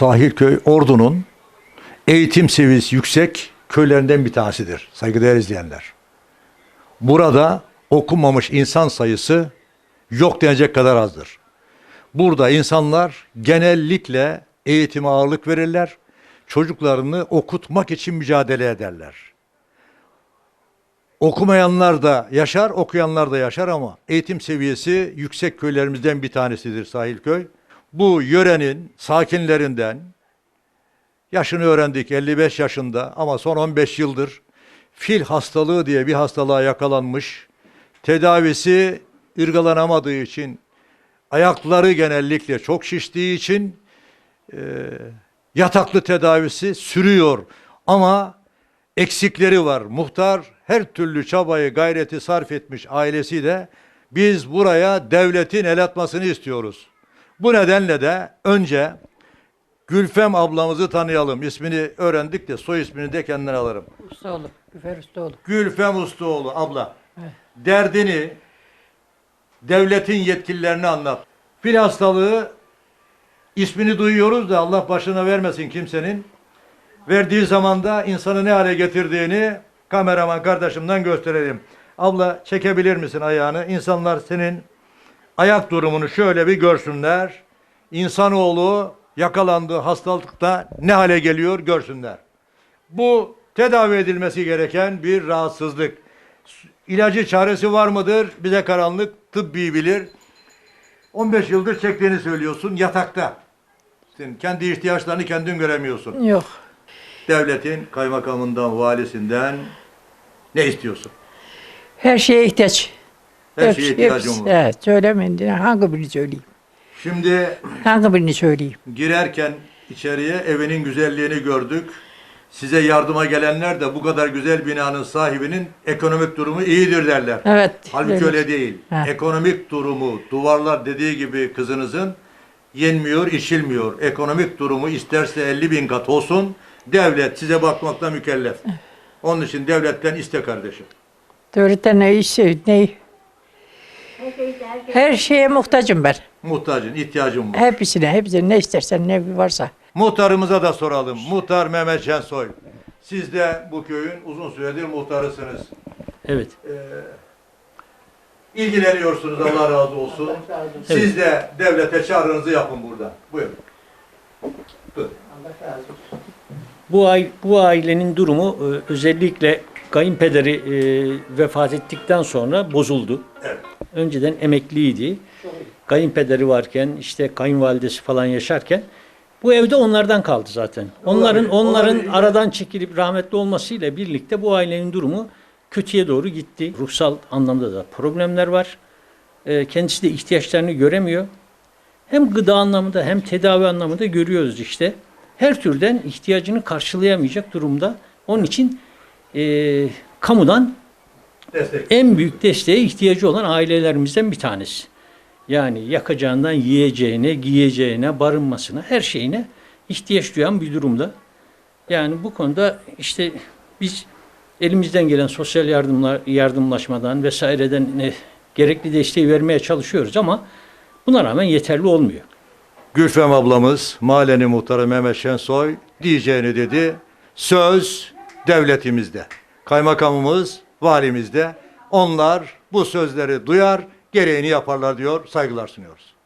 Sahilköy Ordu'nun eğitim seviyesi yüksek köylerinden bir tanesidir saygıdeğer izleyenler. Burada okumamış insan sayısı yok denecek kadar azdır. Burada insanlar genellikle eğitime ağırlık verirler. Çocuklarını okutmak için mücadele ederler. Okumayanlar da yaşar, okuyanlar da yaşar ama eğitim seviyesi yüksek köylerimizden bir tanesidir Sahilköy. Bu yörenin sakinlerinden yaşını öğrendik 55 yaşında ama son 15 yıldır fil hastalığı diye bir hastalığa yakalanmış. Tedavisi ırgalanamadığı için ayakları genellikle çok şiştiği için e, yataklı tedavisi sürüyor ama eksikleri var. Muhtar her türlü çabayı, gayreti sarf etmiş ailesiyle biz buraya devletin el atmasını istiyoruz. Bu nedenle de önce Gülfem ablamızı tanıyalım. İsmini öğrendik de soy ismini de kendine alırım. Ustaoğlu, Güfer Ustaoğlu. Gülfem Ustaoğlu abla. Evet. Derdini devletin yetkililerine anlat. Fil hastalığı ismini duyuyoruz da Allah başına vermesin kimsenin. Verdiği zaman da insanı ne hale getirdiğini kameraman kardeşimden gösterelim. Abla çekebilir misin ayağını? İnsanlar senin ayak durumunu şöyle bir görsünler. İnsanoğlu yakalandığı hastalıkta ne hale geliyor görsünler. Bu tedavi edilmesi gereken bir rahatsızlık. İlacı çaresi var mıdır? Bize karanlık tıbbi bilir. 15 yıldır çektiğini söylüyorsun yatakta. Sen kendi ihtiyaçlarını kendin göremiyorsun. Yok. Devletin kaymakamından, valisinden ne istiyorsun? Her şeye ihtiyaç. Her Hep- şeye ihtiyacım hepsi- var. Evet, söylemeyin. Hangi birini söyleyeyim? Şimdi Hangi birini söyleyeyim? girerken içeriye evinin güzelliğini gördük. Size yardıma gelenler de bu kadar güzel binanın sahibinin ekonomik durumu iyidir derler. Evet. Halbuki öyle değil. Ha. Ekonomik durumu, duvarlar dediği gibi kızınızın yenmiyor, içilmiyor. Ekonomik durumu isterse 50 bin kat olsun, devlet size bakmakla mükellef. Onun için devletten iste kardeşim. Devletten ne işi, ne? Her şeye muhtacım ben. Muhtacın, ihtiyacın var. Hepsine, hepsine ne istersen ne varsa. Muhtarımıza da soralım. Muhtar Mehmet Şensoy. Siz de bu köyün uzun süredir muhtarısınız. Evet. İlgileniyorsunuz Allah razı olsun. Siz de devlete çağrınızı yapın burada. Buyurun. Buyurun. Bu ay bu ailenin durumu e, özellikle kayınpederi e, vefat ettikten sonra bozuldu. Evet. Önceden emekliydi. Kayınpederi varken işte kayınvalidesi falan yaşarken bu evde onlardan kaldı zaten. Onların onların aradan çekilip rahmetli olmasıyla birlikte bu ailenin durumu kötüye doğru gitti. Ruhsal anlamda da problemler var. E, kendisi de ihtiyaçlarını göremiyor. Hem gıda anlamında hem tedavi anlamında görüyoruz işte. Her türden ihtiyacını karşılayamayacak durumda. Onun için e, kamudan Destek. en büyük desteğe ihtiyacı olan ailelerimizden bir tanesi. Yani yakacağından yiyeceğine, giyeceğine, barınmasına, her şeyine ihtiyaç duyan bir durumda. Yani bu konuda işte biz elimizden gelen sosyal yardımlar, yardımlaşmadan vesaireden e, gerekli desteği vermeye çalışıyoruz ama buna rağmen yeterli olmuyor. Gülfem ablamız, mahallenin muhtarı Mehmet Şensoy diyeceğini dedi. Söz devletimizde. Kaymakamımız, valimizde. Onlar bu sözleri duyar, gereğini yaparlar diyor. Saygılar sunuyoruz.